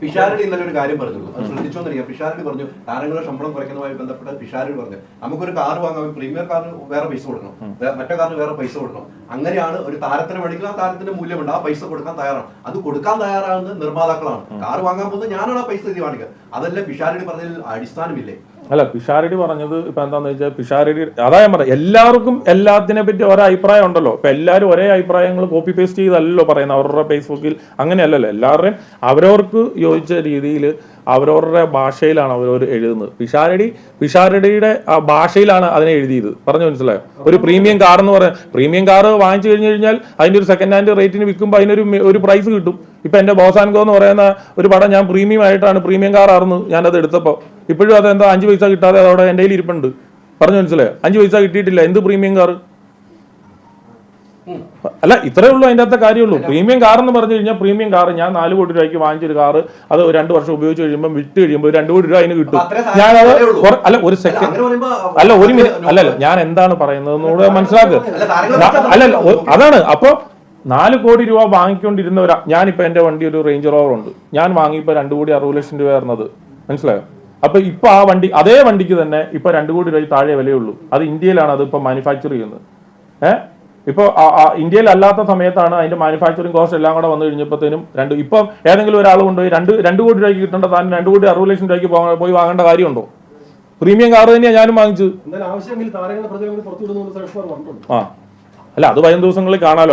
പിഷാരടി ഇന്നലെ ഒരു കാര്യം പറഞ്ഞു. അത് ശ്രദ്ധിച്ചോന്നറിയാം പിഷാരടി പറഞ്ഞു. താരങ്ങളുടെ ശമ്പളം കുറയ്ക്കുന്നതുമായി ബന്ധപ്പെട്ട് പിഷാരടി പറഞ്ഞു. നമുക്കൊരു കാർ വാങ്ങാൻ പ്രീമിയർ കാറിന് വേറെ പൈസ കൊടുക്കണം. മറ്റേ കാറിന് വേറെ പൈസ കൊടുക്കണം. അങ്ങനെയാണ് ഒരു താരത്തിന് വേണമെങ്കിൽ ആ താരത്തിന്റെ മൂല്യമുണ്ട്. ആ പൈസ കൊടുക്കാൻ തയ്യാറാണ്. അത് കൊടുക്കാൻ തയ്യാറാകുന്നത് നിർമ്മാതാക്കളാണ്. കാർ വാങ്ങാൻ പോകുന്നത് ഞാനാണ് ആ പൈസ തീരുമാനിക്കുക അതല്ല പിഷാരടി പറഞ്ഞതിൽ അടിസ്ഥാനമില്ലേ? അല്ല പിഷാരടി പറഞ്ഞത് ഇപ്പൊ എന്താന്ന് വെച്ചാൽ പിഷാരടി അതാ ഞാൻ പറയാം എല്ലാവർക്കും എല്ലാത്തിനെ പറ്റി ഒരേ അഭിപ്രായം ഉണ്ടല്ലോ. ഇപ്പൊ എല്ലാവരും ഒരേ അഭിപ്രായങ്ങൾ കോപ്പി പേസ്റ്റ് ചെയ്തല്ലോ പറയുന്നത്. അവരുടെ ഫേസ്ബുക്കിൽ അങ്ങനെയല്ലല്ലോ. എല്ലാവരുടെയും അവരവർക്ക് യോജിച്ച രീതിയിൽ അവരവരുടെ ഭാഷയിലാണ് അവരവർ എഴുതുന്നത്. പിഷാരടി പിഷാരടിയുടെ ആ ഭാഷയിലാണ് അതിനെ എഴുതിയത്. പറഞ്ഞു മനസ്സിലായോ? ഒരു പ്രീമിയം കാർ എന്ന് പറയാം പ്രീമിയം കാർ വാങ്ങിച്ചു കഴിഞ്ഞു കഴിഞ്ഞാൽ അതിന്റെ ഒരു സെക്കൻഡ് ഹാൻഡ് റേറ്റിന് വിൽക്കുമ്പോൾ അതിനൊരു ഒരു പ്രൈസ് കിട്ടും. ഇപ്പൊ എന്റെ ബോസാൻകോ എന്ന് പറയുന്ന ഒരു പടം ഞാൻ പ്രീമിയം ആയിട്ടാണ് പ്രീമിയം കാർ ആർന്നു ഞാനത് എടുത്തപ്പോൾ ഇപ്പോഴും അത് എന്താ അഞ്ച് പൈസ കിട്ടാതെ അതവിടെ എന്റെ കയ്യിൽ ഇരിപ്പുണ്ട്. പറഞ്ഞു മനസ്സിലായോ? അഞ്ച് പൈസ കിട്ടിയിട്ടില്ല. എന്ത് പ്രീമിയം കാർ അല്ല ഇത്രേ ഉള്ളൂ അതിന്റെ അകത്തെ കാര്യമുള്ളൂ. പ്രീമിയം കാർ എന്ന് പറഞ്ഞു കഴിഞ്ഞാൽ പ്രീമിയം കാർ ഞാൻ നാല് കോടി രൂപയ്ക്ക് വാങ്ങിച്ചൊരു കാർ അത് രണ്ട് വർഷം ഉപയോഗിച്ച് കഴിയുമ്പോൾ വിറ്റ് കഴിയുമ്പോൾ രണ്ട് കോടി രൂപ അതിന് കിട്ടും. ഞാൻ അത് അല്ല ഒരു സെക്കൻഡ് അല്ല ഒരു മിനിറ്റ് അല്ലല്ല ഞാൻ എന്താണ് പറയുന്നത് എന്നുകൂടെ മനസ്സിലാക്കുക അല്ല, അല്ല അല്ലല്ല അതാണ്. അപ്പൊ നാല് കോടി രൂപ വാങ്ങിക്കൊണ്ടിരുന്ന ഒരു ഞാനിപ്പോ എന്റെ വണ്ടി ഒരു റേഞ്ച് റോവർ ഉണ്ട്. ഞാൻ വാങ്ങിയപ്പോ രണ്ട് കോടി അറുപത് ലക്ഷം രൂപ ആയിരുന്നത് മനസ്സിലായോ? അപ്പൊ ഇപ്പൊ ആ വണ്ടി അതേ വണ്ടിക്ക് തന്നെ ഇപ്പൊ രണ്ടു കോടി രൂപ താഴെ വിലയുള്ളൂ. അത് ഇന്ത്യയിലാണ് അത് ഇപ്പൊ മാനുഫാക്ചർ ചെയ്യുന്നത്. ഏഹ് ഇപ്പോൾ ഇന്ത്യയിൽ അല്ലാത്ത സമയത്താണ് അതിന്റെ മാനുഫാക്ചറിങ് കോസ്റ്റ് എല്ലാം കൂടെ വന്നു കഴിഞ്ഞപ്പോഴത്തേനും രണ്ട് ഇപ്പം ഏതെങ്കിലും ഒരാൾ കൊണ്ടുപോയി രണ്ട് രണ്ട് കോടി രൂപയ്ക്ക് കിട്ടേണ്ട താൻ രണ്ട് കോടി അറുപത് ലക്ഷം രൂപയ്ക്ക് പോയി വാങ്ങേണ്ട കാര്യമുണ്ടോ? പ്രീമിയം കാർ തന്നെയാണ് ഞാനും വാങ്ങിച്ചത്. ആ. അല്ല അത് വരും ദിവസങ്ങളിൽ കാണാലോ.